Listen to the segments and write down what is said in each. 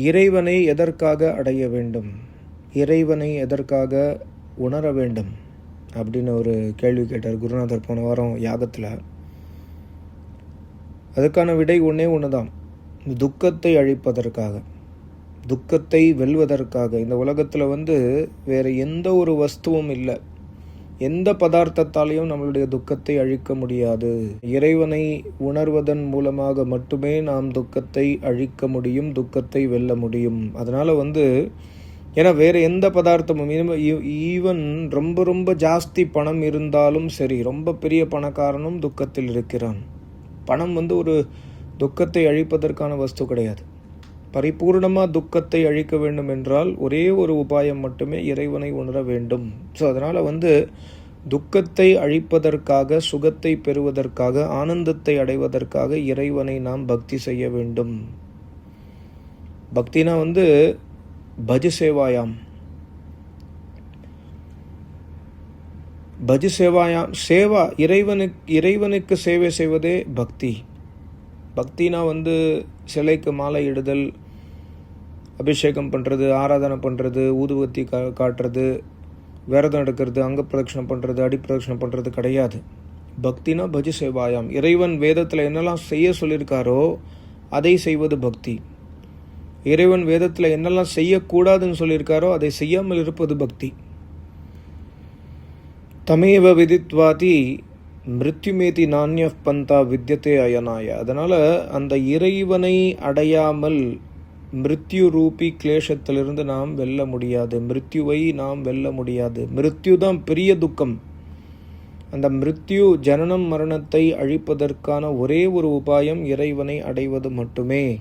இறைவனை எதற்காக அடைய வேண்டும்? இறைவனை எதற்காக உணர வேண்டும்? அப்படின்னு ஒரு கேள்வி கேட்டார் குருநாதர் போன வாரம் யாகத்தில். அதுக்கான விடை ஒன்றே ஒன்று தான் துக்கத்தை அழிப்பதற்காக. துக்கத்தை வெல்வதற்காக. இந்த உலகத்தில் வந்து வேறு எந்த ஒரு வஸ்துவும் இல்லை. எந்த பதார்த்தத்தாலையும் நம்மளுடைய துக்கத்தை அழிக்க முடியாது. இறைவனை உணர்வதன் மூலமாக மட்டுமே நாம் துக்கத்தை அழிக்க முடியும் துக்கத்தை வெல்ல முடியும். அதனால் வந்து ஏன்னா வேறு எந்த பதார்த்தமும் ஈவன் ரொம்ப ரொம்ப ஜாஸ்தி பணம் இருந்தாலும் சரி ரொம்ப பெரிய பணக்காரனும் துக்கத்தில் இருக்கிறான். பணம் வந்து ஒரு துக்கத்தை அழிப்பதற்கான வஸ்து கிடையாது. பரிபூர்ணமாக துக்கத்தை அழிக்க வேண்டும் என்றால் ஒரே ஒரு உபாயம் மட்டுமே இறைவனை உணர வேண்டும். ஸோ அதனால் வந்து துக்கத்தை அழிப்பதற்காக சுகத்தை பெறுவதற்காக ஆனந்தத்தை அடைவதற்காக இறைவனை நாம் பக்தி செய்ய வேண்டும். பக்தினா வந்து பஜ சேவாயாம். பஜ சேவாயாம் சேவா இறைவனுக்கு இறைவனுக்கு சேவை செய்வதே பக்தி. பக்தினா வந்து சிலைக்கு மாலை இடுதல் அபிஷேகம் பண்ணுறது ஆராதனை பண்ணுறது ஊதுவத்தி கா காட்டுறது விரதம் எடுக்கிறது அங்க பிரதட்சணம் பண்ணுறது அடி பிரதட்சணம் பண்ணுறது கிடையாது. பக்தினா பஜி சேவாயாம். இறைவன் வேதத்தில் என்னெல்லாம் செய்ய சொல்லியிருக்காரோ அதை செய்வது பக்தி. இறைவன் வேதத்தில் என்னெல்லாம் செய்யக்கூடாதுன்னு சொல்லியிருக்காரோ அதை செய்யாமல் இருப்பது பக்தி. தமேவ விதித்வாதி மிருத்யுமேதி நானிய பந்தா வித்தியத்தே அயனாய. அதனால் அந்த இறைவனை அடையாமல் மிருத்யு ரூபி கிளேஷத்திலிருந்து நாம் வெல்ல முடியாது. மிருத்யுவை நாம் வெல்ல முடியாது. மிருத்யு தான் பெரிய துக்கம். அந்த மிருத்யு ஜனனம் மரணத்தை அழிப்பதற்கான ஒரே ஒரு உபாயம் இறைவனை அடைவது மட்டுமே.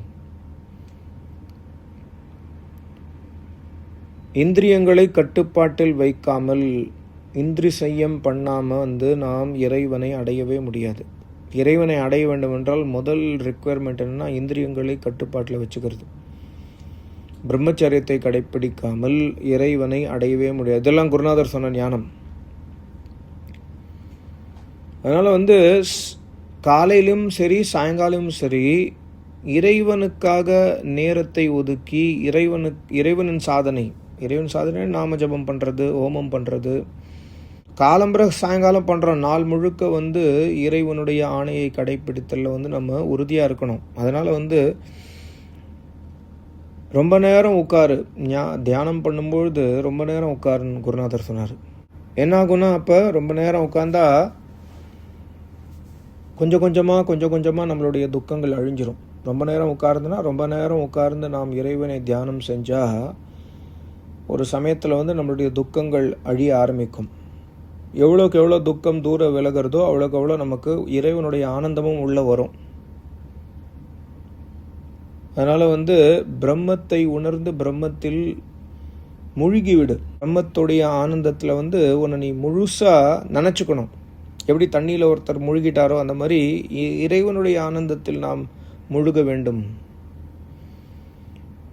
இந்திரியங்களை கட்டுப்பாட்டில் வைக்காமல் இந்திரி செய்யம் பண்ணாமல் வந்து நாம் இறைவனை அடையவே முடியாது. இறைவனை அடைய வேண்டும் என்றால் முதல் ரெக்குவயர்மெண்ட் என்னென்னா இந்திரியங்களை கட்டுப்பாட்டில் வச்சுக்கிறது. பிரம்மச்சரியத்தை கடைப்பிடிக்காமல் இறைவனை அடையவே முடியாது. இதெல்லாம் குருநாதர் சொன்ன ஞானம். அதனால் வந்து காலையிலும் சரி சாயங்காலமும் சரி இறைவனுக்காக நேரத்தை ஒதுக்கி இறைவனுக்கு இறைவனின் சாதனை இறைவன் சாதனை நாம ஜபம் பண்ணுறது ஹோமம் பண்ணுறது காலம்பர சாயங்காலம் பண்ணுற நாள் முழுக்க வந்து இறைவனுடைய ஆணையை கடைப்பிடித்தலில் வந்து நம்ம உறுதியாக இருக்கணும். அதனால் வந்து ரொம்ப நேரம் உட்காரு. ஞா தியானம் பண்ணும்பொழுது ரொம்ப நேரம் உட்காருன்னு குருநாதர் சொன்னார். என்ன ஆகும்னா அப்போ ரொம்ப நேரம் உட்காந்தா கொஞ்சம் கொஞ்சமாக கொஞ்சம் கொஞ்சமாக நம்மளுடைய துக்கங்கள் அழிஞ்சிரும். ரொம்ப நேரம் உட்கார்ந்துனா ரொம்ப நேரம் உட்கார்ந்து நாம் இறைவனை தியானம் செஞ்சால் ஒரு சமயத்தில் வந்து நம்மளுடைய துக்கங்கள் அழிய ஆரம்பிக்கும். எவ்வளோக்கு எவ்வளோ துக்கம் தூர விலகிறதோ அவ்வளோக்கு அவ்வளோ நமக்கு இறைவனுடைய ஆனந்தமும் உள்ளே வரும். அதனால் வந்து பிரம்மத்தை உணர்ந்து பிரம்மத்தில் முழுகிவிடு. பிரம்மத்துடைய ஆனந்தத்தில் வந்து உன்னை நீ முழுசாக நினச்சிக்கணும். எப்படி தண்ணியில் ஒருத்தர் முழுகிட்டாரோ அந்த மாதிரி இறைவனுடைய ஆனந்தத்தில் நாம் முழுக வேண்டும்.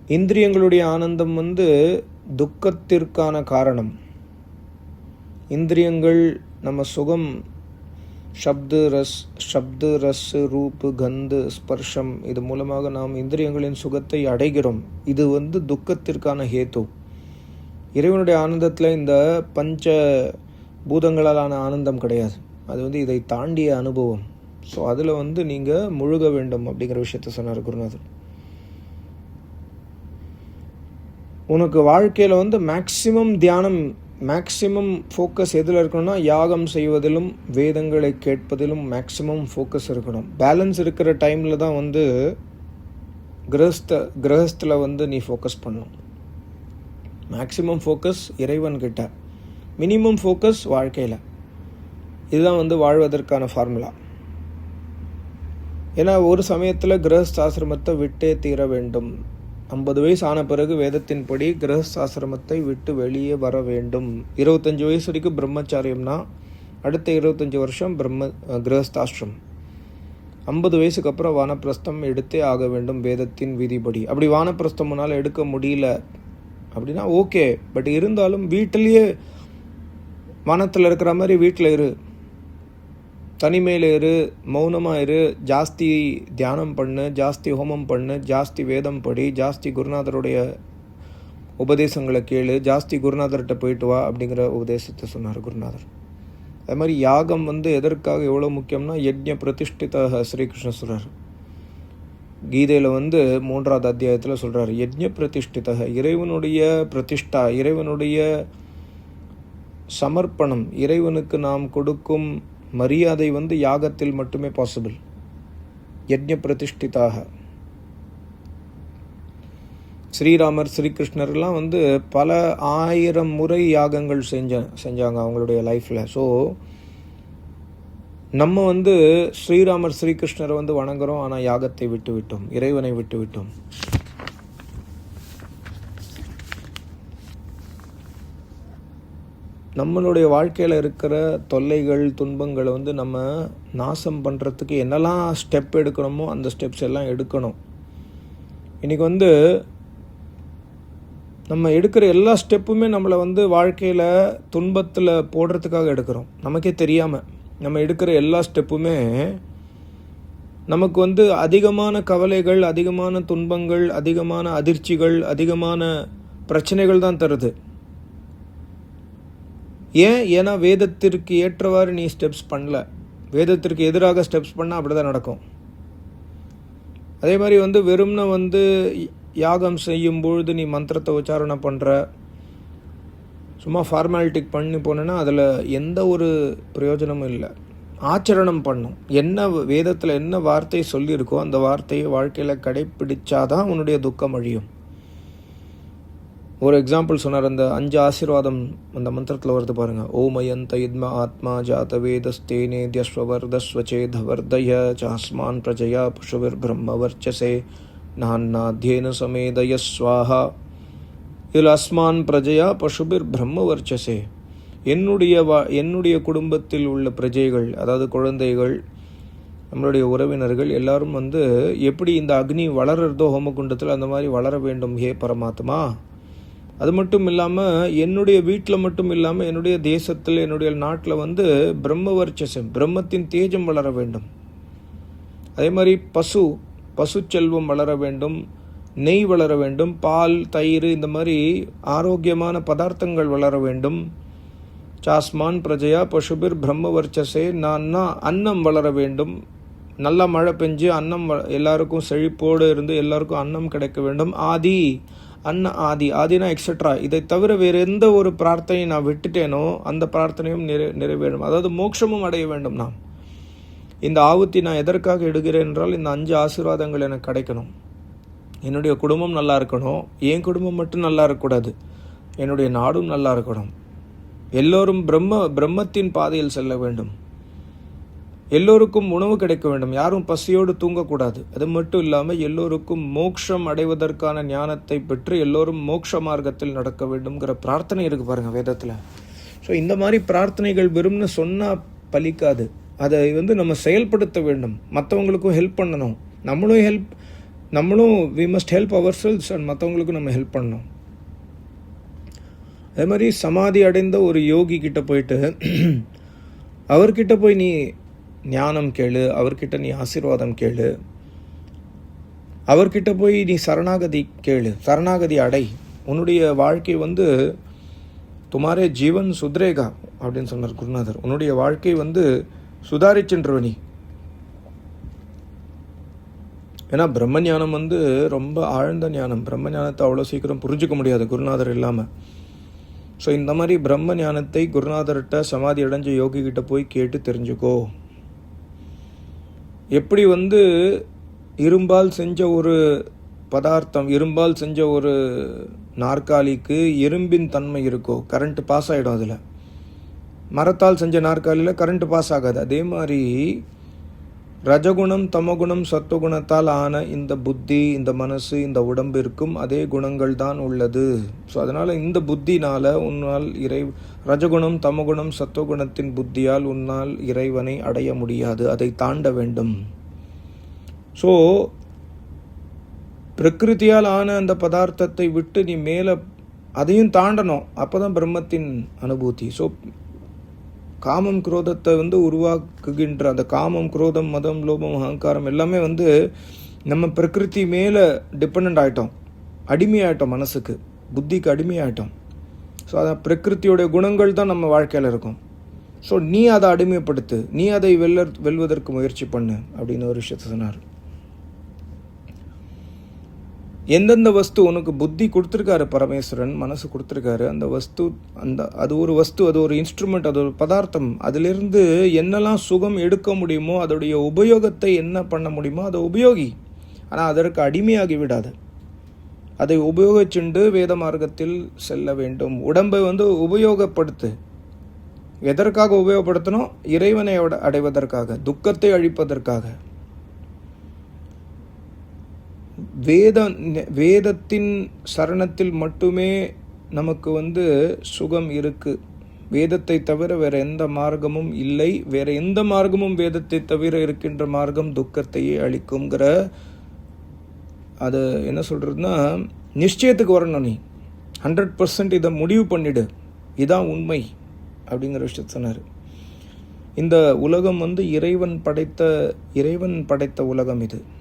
இந்திரியங்களுடைய ஆனந்தம் வந்து துக்கத்திற்கான காரணம். இந்திரியங்கள் நம்ம சுகம் ஷப்து ரஸ் ஷப்து ரஸ் ரூப்பு கந்து ஸ்பர்ஷம் இது மூலமாக நாம் இந்திரியங்களின் சுகத்தை அடைகிறோம். இது வந்து துக்கத்திற்கான ஹேத்து. இறைவனுடைய ஆனந்தத்தில் இந்த பஞ்ச பூதங்களாலான ஆனந்தம் கிடையாது. அது வந்து இதை தாண்டிய அனுபவம். ஸோ அதில் வந்து நீங்கள் முழுக வேண்டும் அப்படிங்கிற விஷயத்த சொன்னார் குருநாதர். உனக்கு வாழ்க்கையில் வந்து மேக்சிமம் தியானம் மேக்சிமம் ஃபோக்கஸ் எதில் இருக்கணும்னா யாகம் செய்வதிலும் வேதங்களை கேட்பதிலும் மேக்சிமம் ஃபோக்கஸ் இருக்கணும். பேலன்ஸ் இருக்கிற டைமில் தான் வந்து கிரகஸ்த கிரகஸ்தில் வந்து நீ ஃபோக்கஸ் பண்ணும் மேக்சிமம் ஃபோக்கஸ் இறைவன் கிட்ட மினிமம் ஃபோக்கஸ் வாழ்க்கையில். இதுதான் வந்து வாழ்வதற்கான ஃபார்முலா ஏன்னா ஒரு சமயத்தில் கிரகஸ்தாசிரமத்தை விட்டே தீர வேண்டும். ஐம்பது வயசு ஆன பிறகு வேதத்தின்படி கிரகஸ்தாசிரமத்தை விட்டு வெளியே வர வேண்டும். இருபத்தஞ்சி வயசு வரைக்கும் பிரம்மச்சாரியம்னா அடுத்த இருபத்தஞ்சி வருஷம் பிரம்ம கிரகஸ்தாசிரம் ஐம்பது வயசுக்கு அப்புறம் வானப்பிரஸ்தம் எடுத்தே ஆக வேண்டும் வேதத்தின் விதிப்படி. அப்படி வானப்பிரஸ்தம் எடுக்க முடியல அப்படின்னா ஓகே பட் இருந்தாலும் வீட்டிலேயே வானத்தில் இருக்கிற மாதிரி வீட்டில் இரு. தனிமையில் இரு மௌனமாக இரு ஜாஸ்தி தியானம் பண்ணு ஜாஸ்தி ஹோமம் பண்ணு ஜாஸ்தி வேதம் படி ஜாஸ்தி குருநாதருடைய உபதேசங்களை கேளு ஜாஸ்தி குருநாதர்கிட்ட போயிட்டு வா அப்படிங்கிற உபதேசத்தை சொன்னார் குருநாதர். அது மாதிரி யாகம் வந்து எதற்காக எவ்வளோ முக்கியம்னா யஜ்ஞ பிரதிஷ்டித ஸ்ரீகிருஷ்ண சொல்கிறார் கீதையில் வந்து மூன்றாவது அத்தியாயத்தில் சொல்கிறார் யஜ்ஞ பிரதிஷ்டித இறைவனுடைய பிரதிஷ்டா இறைவனுடைய சமர்ப்பணம் இறைவனுக்கு நாம் கொடுக்கும் மரியாதை வந்து யாகத்தில் மட்டுமே பாசிபிள் யஜ்ஞ பிரதிஷ்டிதாக ஸ்ரீராமர் ஸ்ரீகிருஷ்ணர்லாம் வந்து பல ஆயிரம் முறை யாகங்கள் செஞ்ச செஞ்சாங்க அவங்களுடைய லைஃப்பில் ஸோ நம்ம வந்து ஸ்ரீராமர் ஸ்ரீகிருஷ்ணரை வந்து வணங்குறோம் ஆனால் யாகத்தை விட்டு விட்டோம் இறைவனை விட்டு விட்டோம். நம்மளுடைய வாழ்க்கையில் இருக்கிற தொல்லைகள் துன்பங்களை வந்து நம்ம நாசம் பண்ணுறதுக்கு என்னெல்லாம் ஸ்டெப் எடுக்கணுமோ அந்த ஸ்டெப்ஸ் எல்லாம் எடுக்கணும். இன்றைக்கி வந்து நம்ம எடுக்கிற எல்லா ஸ்டெப்புமே நம்மளை வந்து வாழ்க்கையில் துன்பத்தில் போடுறதுக்காக எடுக்கிறோம். நமக்கே தெரியாமல் நம்ம எடுக்கிற எல்லா ஸ்டெப்புமே நமக்கு வந்து அதிகமான கவலைகள் அதிகமான துன்பங்கள் அதிகமான அதிர்ச்சிகள் அதிகமான பிரச்சனைகள் தான் தருது. ஏன்? ஏன்னா வேதத்திற்கு ஏற்றவாறு நீ ஸ்டெப்ஸ் பண்ணல. வேதத்திற்கு எதிராக ஸ்டெப்ஸ் பண்ணால் அப்படி தான் நடக்கும். அதே மாதிரி வந்து வெறும்னா வந்து யாகம் செய்யும் பொழுது நீ மந்திரத்தை உச்சாரணை பண்ணுற சும்மா ஃபார்மாலிட்டிக் பண்ணி போனேன்னா அதில் எந்த ஒரு பிரயோஜனமும் இல்லை. ஆச்சரணம் பண்ணும். என்ன வேதத்தில் என்ன வார்த்தை சொல்லியிருக்கோ அந்த வார்த்தையை வாழ்க்கையில் கடைப்பிடிச்சாதான் உன்னுடைய துக்கம் அழியும். ஒரு எக்ஸாம்பிள் சொன்னார் அந்த அஞ்சு ஆசீர்வாதம் அந்த மந்திரத்தில் வருது பாருங்க. ஓமயந்த இத்ம ஆத்மா ஜாத வேதஸ்தேனே தியஸ்வர்தஸ்வச்சேத வர்தய சாஸ்மான் பிரஜயா புஷுவிர் பிரம்ம வர்ச்சசே நான்னாத்தியேன சமேதய ஸ்வாஹா. இதில் அஸ்மான் பிரஜையா பசுபிர் பிரம்ம வர்ச்சசே. என்னுடைய வா என்னுடைய குடும்பத்தில் உள்ள பிரஜைகள் அதாவது குழந்தைகள் நம்மளுடைய உறவினர்கள் எல்லாரும் வந்து எப்படி இந்த அக்னி வளர்றதோ ஹோமகுண்டத்தில் அந்த மாதிரி வளர வேண்டும் ஹே பரமாத்மா? அது மட்டும் இல்லாமல் என்னுடைய வீட்டில் மட்டும் இல்லாமல் என்னுடைய தேசத்தில் என்னுடைய நாட்டில் வந்து பிரம்ம வர்ச்சசம் பிரம்மத்தின் தேஜம் வளர வேண்டும். அதே மாதிரி பசு பசு செல்வம் வளர வேண்டும் நெய் வளர வேண்டும் பால் தயிர் இந்த மாதிரி ஆரோக்கியமான பதார்த்தங்கள் வளர வேண்டும். சாஸ்மான் பிரஜையா பசுபிர் பிரம்ம வர்ச்சசே நான்னா அன்னம் வளர வேண்டும். நல்லா மழை பெஞ்சு அன்னம் எல்லாருக்கும் செழிப்போடு இருந்து எல்லாருக்கும் அன்னம் கிடைக்க வேண்டும். ஆதி அன்ன ஆதி ஆதினா எக்ஸட்ரா இதை தவிர வேறு எந்த ஒரு பிரார்த்தனையை நான் விட்டுட்டேனோ அந்த பிரார்த்தனையும் நிறை நிறைவேறும். அதாவது மோட்சமும் அடைய வேண்டும் நாம். இந்த ஆவுத்தி நான் எதற்காக எடுக்கிறேன் என்றால் இந்த அஞ்சு ஆசீர்வாதங்கள் எனக்கு கிடைக்கணும். என்னுடைய குடும்பம் நல்லா இருக்கணும். என் குடும்பம் மட்டும் நல்லா இருக்கக்கூடாது. என்னுடைய நாடும் நல்லா இருக்கணும். எல்லோரும் பிரம்ம பிரம்மத்தின் பாதையில் செல்ல வேண்டும். எல்லோருக்கும் உணவு கிடைக்க வேண்டும். யாரும் பசியோடு தூங்கக்கூடாது. அது மட்டும் இல்லாமல் எல்லோருக்கும் மோட்சம் அடைவதற்கான ஞானத்தை பெற்று எல்லோரும் மோட்ச மார்க்கத்தில் நடக்க வேண்டும்ங்கிற பிரார்த்தனை இருக்குது பாருங்கள் வேதத்தில். ஸோ இந்த மாதிரி பிரார்த்தனைகள் வெறும்னு சொன்னால் பலிக்காது. அதை வந்து நம்ம செயல்படுத்த வேண்டும். மற்றவங்களுக்கும் ஹெல்ப் பண்ணணும். நம்மளும் ஹெல்ப் நம்மளும் we must help ourselves and மற்றவங்களுக்கும் நம்ம ஹெல்ப் பண்ணணும். அதே மாதிரி சமாதி அடைந்த ஒரு யோகி கிட்ட போயிட்டு அவர்கிட்ட போய் நீ ஞானம் கேளு அவர்கிட்ட நீ ஆசீர்வாதம் கேளு. அவர்கிட்ட போய் நீ சரணாகதி கேளு. சரணாகதி அடை. உன்னுடைய வாழ்க்கை வந்து துமாரே ஜீவன் சுத்ரேகா அப்படின்னு சொன்னார் குருநாதர். உன்னுடைய வாழ்க்கை வந்து சுதாரிச்சுன்றவ நீ ஏன்னா பிரம்ம ஞானம் வந்து ரொம்ப ஆழ்ந்த ஞானம். பிரம்ம ஞானத்தை அவ்வளோ சீக்கிரம் புரிஞ்சுக்க முடியாது குருநாதர் இல்லாமல் ஸோ இந்த மாதிரி பிரம்ம ஞானத்தை குருநாதர்கிட்ட சமாதி அடைஞ்ச யோகிக்கிட்ட போய் கேட்டு தெரிஞ்சுக்கோ. எப்படி வந்து இரும்பால் செஞ்ச ஒரு பதார்த்தம் இரும்பால் செஞ்ச ஒரு நாற்காலிக்கு இரும்பின் தன்மை இருக்கோ கரண்ட் பாஸ் ஆகிடும் அதில். மரத்தால் செஞ்ச நாற்காலியில் கரண்ட் பாஸ் ஆகாது. அதே மாதிரி ரஜகுணம் தமகுணம் சத்துவகுணத்தால் ஆன இந்த புத்தி இந்த மனசு இந்த உடம்பிற்கும் அதே குணங்கள் தான் உள்ளது. ஸோ அதனால் இந்த புத்தினால் உன்னால் இறை ரஜகுணம் தமகுணம் சத்துவகுணத்தின் புத்தியால் உன்னால் இறைவனை அடைய முடியாது. அதை தாண்ட வேண்டும். ஸோ பிரகிருத்தியால் ஆன அந்த பதார்த்தத்தை விட்டு நீ மேலே அதையும் தாண்டணும். அப்போ தான் பிரம்மத்தின் அனுபூதி. ஸோ காமம் குரோதத்தை வந்து உருவாக்குகின்ற அந்த காமம் குரோதம் மதம் லோபம் அகங்காரம் எல்லாமே வந்து நம்ம பிரகிருதி மேலே டிபெண்ட் ஆகிட்டோம் அடிமையாயிட்டோம் மனசுக்கு. புத்திக்கு அடிமையாயிட்டோம். ஸோ அதான் பிரகிருத்தியோடைய குணங்கள் தான் நம்ம வாழ்க்கையில் இருக்கும். ஸோ நீ அதை அடிமைப்படுத்து. நீ அதை வெல்ல வெல்வதற்கு முயற்சி பண்ணு அப்படின்னு ஒரு விஷயத்தை சொன்னார். எந்தெந்த வஸ்து உனக்கு புத்தி கொடுத்துருக்காரு பரமேஸ்வரன் மனசு கொடுத்துருக்காரு அந்த வஸ்து அந்த அது ஒரு வஸ்து அது ஒரு இன்ஸ்ட்ருமெண்ட் அது ஒரு பதார்த்தம். அதிலிருந்து என்னெல்லாம் சுகம் எடுக்க முடியுமோ அதோடைய உபயோகத்தை என்ன பண்ண முடியுமோ அதை உபயோகி. ஆனால் அதற்கு அடிமையாகி விடாது. அதை உபயோகிச்சுண்டு வேத மார்க்கத்தில் செல்ல வேண்டும். உடம்பை வந்து உபயோகப்படுத்து. எதற்காக உபயோகப்படுத்தணும்? இறைவனை அடைவதற்காக துக்கத்தை அழிப்பதற்காக. வேத வேதத்தின் சரணத்தில் மட்டுமே நமக்கு வந்து சுகம் இருக்கு. வேதத்தை தவிர வேற எந்த மார்க்கமும் இல்லை. வேற எந்த மார்க்கமும் வேதத்தை தவிர இருக்கின்ற மார்க்கம் துக்கத்தையே அளிக்குங்கிற அது என்ன சொல்றதுன்னா நிச்சயத்துக்கு வரணும் நீ. ஹண்ட்ரட் பர்சன்ட் இதை முடிவு பண்ணிடு. இதான் உண்மை அப்படிங்கிற விஷயத்த சொன்னார். இந்த உலகம் வந்து இறைவன் படைத்த இறைவன் படைத்த உலகம் இது.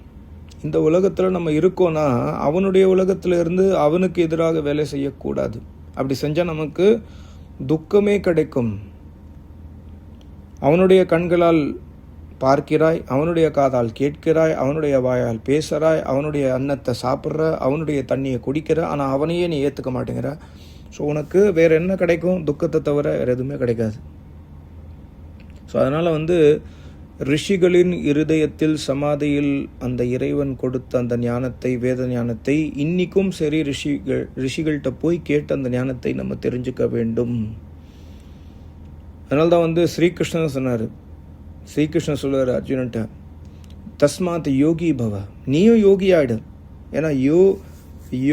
இந்த உலகத்தில் நம்ம இருக்கோம்னா அவனுடைய உலகத்துல இருந்து அவனுக்கு எதிராக வேலை செய்யக்கூடாது. அப்படி செஞ்சால் நமக்கு துக்கமே கிடைக்கும். அவனுடைய கண்களால் பார்க்கிறாய் அவனுடைய காதால் கேட்கிறாய் அவனுடைய வாயால் பேசுகிறாய் அவனுடைய அன்னத்தை சாப்பிட்ற அவனுடைய தண்ணியை குடிக்கிற ஆனால் அவனையே நீ ஏற்றுக்க மாட்டேங்கிற. ஸோ உனக்கு வேற என்ன கிடைக்கும்? துக்கத்தை தவிர வேறு எதுவுமே கிடைக்காது. ஸோ அதனால் வந்து ரிஷிகளின் இருதயத்தில் சமாதியில் அந்த இறைவன் கொடுத்த அந்த ஞானத்தை வேத ஞானத்தை இன்னிக்கும் சரி ரிஷிகள் ரிஷிகள்கிட்ட போய் கேட்டு அந்த ஞானத்தை நம்ம தெரிஞ்சுக்க வேண்டும். அதனால தான் வந்து ஸ்ரீகிருஷ்ணன் சொன்னார். ஸ்ரீகிருஷ்ணன் சொல்லுவார் அர்ஜுனன்ட்ட தஸ்மாத் யோகி பவ நீயும் யோகி ஆயிடு ஏன்னா யோ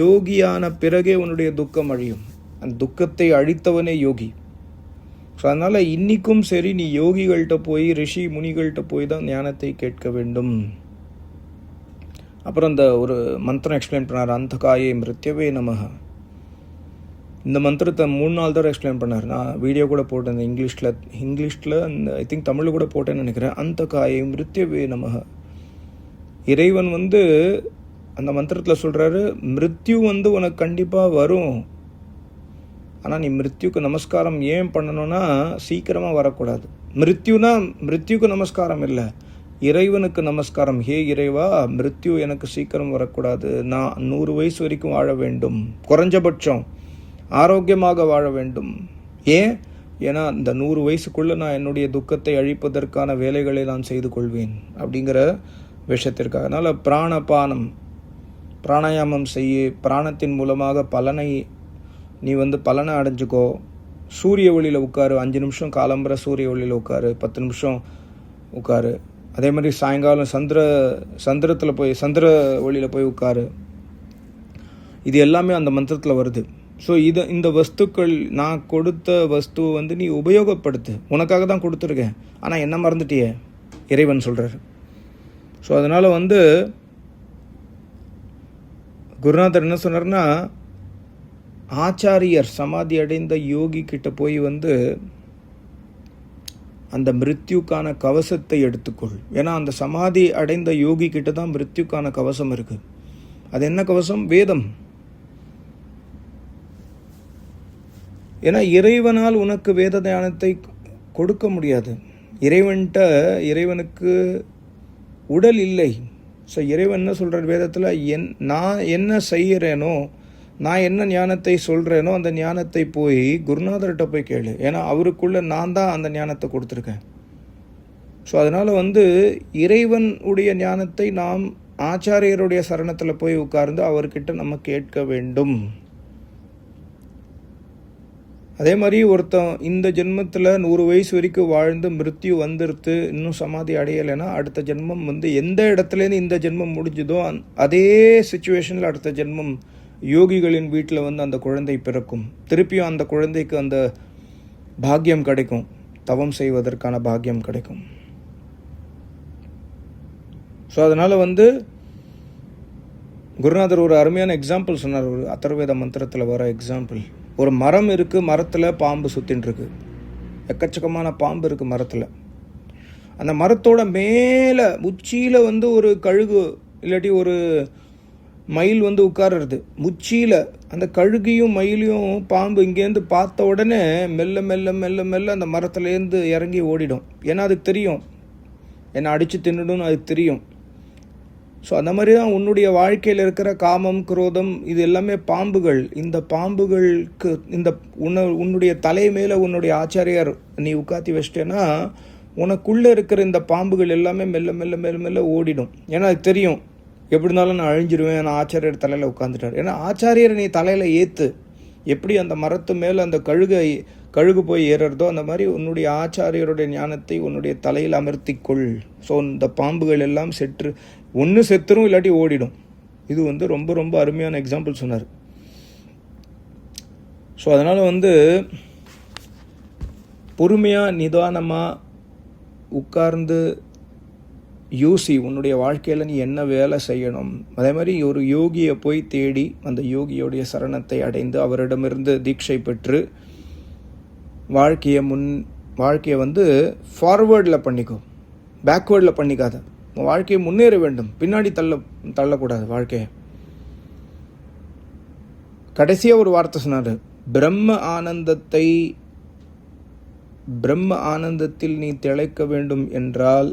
யோகியான பிறகே உன்னுடைய துக்கம் அழியும். அந்த துக்கத்தை அழித்தவனே யோகி. ஸோ அதனால் இன்றைக்கும் சரி நீ யோகிகள்கிட்ட போய் ரிஷி முனிகள்கிட்ட போய் தான் ஞானத்தை கேட்க வேண்டும். அப்புறம் இந்த ஒரு மந்திரம் எக்ஸ்பிளைன் பண்ணார் அந்த காயே மிருத்யவே நமக இந்த மந்திரத்தை மூணு நாள் தடவை எக்ஸ்பிளைன் பண்ணார். நான் வீடியோ கூட போட்டேன் இங்கிலீஷில் இங்கிலீஷில் அந்த ஐ திங்க் தமிழில் கூட போட்டேன்னு நினைக்கிறேன். அந்த காயை மிருத்யவே நமக இறைவன் வந்து அந்த மந்திரத்தில் சொல்கிறாரு மிருத்யு வந்து உனக்கு கண்டிப்பாக வரும். ஆனால் நீ மிருத்யுக்கு நமஸ்காரம் ஏன் பண்ணணும்னா சீக்கிரமாக வரக்கூடாது. மிருத்யுனா மிருத்யுக்கு நமஸ்காரம் இல்லை. இறைவனுக்கு நமஸ்காரம். ஹே இறைவா மிருத்யு எனக்கு சீக்கிரம் வரக்கூடாது. நான் நூறு வயசு வரைக்கும் வாழ வேண்டும். குறைஞ்சபட்சம் ஆரோக்கியமாக வாழ வேண்டும். ஏன்? ஏன்னா இந்த நூறு வயசுக்குள்ளே நான் என்னுடைய துக்கத்தை அழிப்பதற்கான வேலைகளை நான் செய்து கொள்வேன் அப்படிங்கிற விஷயத்திற்காக. அதனால் பிராணபானம் பிராணாயாமம் செய்ய பிராணத்தின் மூலமாக பலனை நீ வந்து பலனை அடைஞ்சுக்கோ. சூரிய ஒளியில் உட்காரு அஞ்சு நிமிஷம் காலம்பர சூரிய ஒளியில் உட்காரு பத்து நிமிஷம் உட்காரு. அதே மாதிரி சாயங்காலம் சந்திர சந்திரத்தில் போய் சந்திர ஒளியில் போய் உட்காரு. இது எல்லாமே அந்த மந்திரத்தில் வருது. ஸோ இதை இந்த வஸ்துக்கள் நான் கொடுத்த வஸ்துவை வந்து நீ உபயோகப்படுத்து. உனக்காக தான் கொடுத்துருக்கேன். ஆனால் என்ன மறந்துட்டியே? இறைவன் சொல்கிறார் ஸோ அதனால் வந்து குருநாதர் என்ன சொன்னார்னா ஆச்சாரியர் சமாதி அடைந்த யோகி கிட்ட போய் வந்து அந்த மிருத்யுக்கான கவசத்தை எடுத்துக்கொள். ஏன்னா அந்த சமாதி அடைந்த யோகி கிட்ட தான் மிருத்யுக்கான கவசம் இருக்கு. அது என்ன கவசம்? வேதம். ஏன்னா இறைவனால் உனக்கு வேத தியானத்தை கொடுக்க முடியாது. இறைவன்கிட்ட இறைவனுக்கு உடல் இல்லை. ஸோ இறைவன் என்ன சொல்கிறார் வேதத்தில்? என் நான் என்ன செய்கிறேனோ நான் என்ன ஞானத்தை சொல்கிறேனோ அந்த ஞானத்தை போய் குருநாதர்கிட்ட போய் கேளு. ஏன்னா அவருக்குள்ளே நான் தான் அந்த ஞானத்தை கொடுத்துருக்கேன். ஸோ அதனால் வந்து இறைவனுடைய ஞானத்தை நாம் ஆச்சாரியருடைய சரணத்தில் போய் உட்கார்ந்து அவர்கிட்ட நம்ம கேட்க வேண்டும். அதே மாதிரி ஒருத்தன் இந்த ஜென்மத்தில் நூறு வயசு வரைக்கும் வாழ்ந்து மிருத்யு வந்துருத்து இன்னும் சமாதி அடையலைன்னா அடுத்த ஜென்மம் வந்து எந்த இடத்துலேருந்து இந்த ஜென்மம் முடிஞ்சுதோ அதே சுச்சுவேஷனில் அடுத்த ஜென்மம் யோகிகளின் வீட்டில் வந்து அந்த குழந்தை பிறக்கும். திருப்பியும் அந்த குழந்தைக்கு அந்த பாக்கியம் கிடைக்கும். தவம் செய்வதற்கான பாக்கியம் கிடைக்கும். ஸோ அதனால் வந்து குருநாதர் ஒரு அருமையான எக்ஸாம்பிள் சொன்னார். ஒரு அத்தர்வேத மந்திரத்தில் வர எக்ஸாம்பிள் ஒரு மரம் இருக்குது மரத்தில் பாம்பு சுற்றின்ட்டுருக்கு எக்கச்சக்கமான பாம்பு இருக்குது மரத்தில். அந்த மரத்தோட மேலே உச்சியில் வந்து ஒரு கழுகு இல்லாட்டி ஒரு மயில் வந்து உட்காருறது. உச்சியில் அந்த கழுகையும் மயிலையும் பாம்பு இங்கேருந்து பார்த்த உடனே மெல்ல மெல்ல மெல்ல மெல்ல அந்த மரத்துலேருந்து இறங்கி ஓடிடும். ஏன்னா அதுக்கு தெரியும். என்னை அடித்து தின்னுடும்னு அதுக்கு தெரியும். ஸோ அந்த மாதிரி தான் உன்னுடைய வாழ்க்கையில் இருக்கிற காமம் குரோதம் இது எல்லாமே பாம்புகள். இந்த பாம்புகளுக்கு இந்த உன்ன உன்னுடைய தலை மேலே உன்னுடைய ஆச்சாரியார் நீ உட்காத்தி வச்சிட்டேன்னா உனக்குள்ளே இருக்கிற இந்த பாம்புகள் எல்லாமே மெல்ல மெல்ல மெல்ல மெல்ல ஓடிடும். ஏன்னா அது தெரியும். எப்படி இருந்தாலும் நான் அழிஞ்சிருவேன் நான் ஆச்சாரியர் தலையில் உட்காந்துட்டார் ஏன்னா ஆச்சாரியரை நீ தலையில் ஏற்று எப்படி அந்த மரத்து மேலே அந்த கழுகை கழுகு போய் ஏறுறதோ அந்த மாதிரி உன்னுடைய ஆச்சாரியருடைய ஞானத்தை உன்னுடைய தலையில் அமர்த்திக்கொள். ஸோ இந்த பாம்புகள் எல்லாம் செற்று ஒன்று செத்துரும் இல்லாட்டி ஓடிடும். இது வந்து ரொம்ப ரொம்ப அருமையான எக்ஸாம்பிள் சொன்னார். ஸோ அதனால் வந்து பொறுமையாக நிதானமாக உட்கார்ந்து யோசி உன்னுடைய வாழ்க்கையில் நீ என்ன வேலை செய்யணும்? அதே மாதிரி ஒரு யோகியை போய் தேடி அந்த யோகியோடைய சரணத்தை அடைந்து அவரிடமிருந்து தீட்சை பெற்று வாழ்க்கையை முன் வாழ்க்கையை வந்து ஃபார்வேர்டில் பண்ணிக்கோ. பேக்வேர்டில் பண்ணிக்காத. உன் வாழ்க்கையை முன்னேற வேண்டும். பின்னாடி தள்ள தள்ளக்கூடாது வாழ்க்கையை. கடைசியாக ஒரு வார்த்தை சொன்னார். பிரம்ம ஆனந்தத்தை பிரம்ம ஆனந்தத்தில் நீ திளைக்க வேண்டும் என்றால்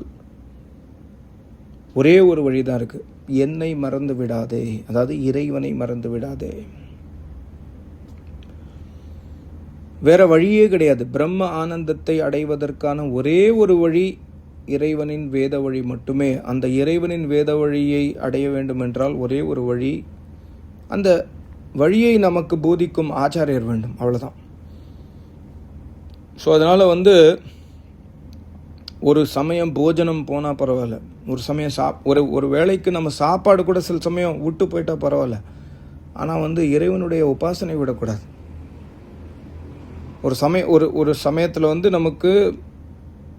ஒரே ஒரு வழி தான் இருக்குது என்னை மறந்து விடாதே. அதாவது இறைவனை மறந்து விடாதே. வேற வழியே கிடையாது. பிரம்ம ஆனந்தத்தை அடைவதற்கான ஒரே ஒரு வழி இறைவனின் வேத வழி மட்டுமே. அந்த இறைவனின் வேத வழியை அடைய வேண்டும் என்றால் ஒரே ஒரு வழி. அந்த வழியை நமக்கு போதிக்கும் ஆச்சாரியர் வேண்டும். அவ்வளோதான் ஸோ அதனால் வந்து ஒரு சமயம் போஜனம் போனால் பரவாயில்ல. ஒரு சமயம் சாப் ஒரு ஒரு வேளைக்கு நம்ம சாப்பாடு கூட சில சமயம் விட்டு போயிட்டால் பரவாயில்ல. ஆனால் வந்து இறைவனுடைய உபாசனை விடக்கூடாது. ஒரு சமய ஒரு ஒரு சமயத்தில் வந்து நமக்கு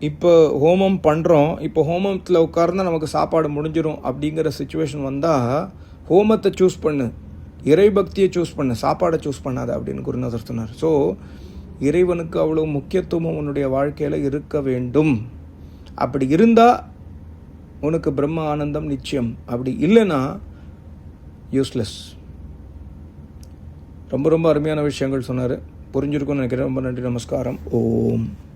இப்போ ஹோமம் பண்ணுறோம் இப்போ ஹோமத்தில் உட்கார்ந்தா நமக்கு சாப்பாடு முடிஞ்சிடும் அப்படிங்கிற சுச்சுவேஷன் வந்தால் ஹோமத்தை சூஸ் பண்ணு. இறை பக்தியை சூஸ் பண்ணு சாப்பாடை சூஸ் பண்ணாத அப்படின்னு குருநாதர் சொன்னார். ஸோ இறைவனுக்கு அவ்வளோ முக்கியத்துவம் உன்னுடைய வாழ்க்கையில் இருக்க வேண்டும். அப்படி இருந்தால் உனக்கு பிரம்ம ஆனந்தம் நிச்சயம். அப்படி இல்லைன்னா யூஸ்லெஸ் ரொம்ப ரொம்ப அருமையான விஷயங்கள் சொன்னார். புரிஞ்சிருக்கும்னு நினைக்கிறேன். ரொம்ப நன்றி நமஸ்காரம். ஓம்.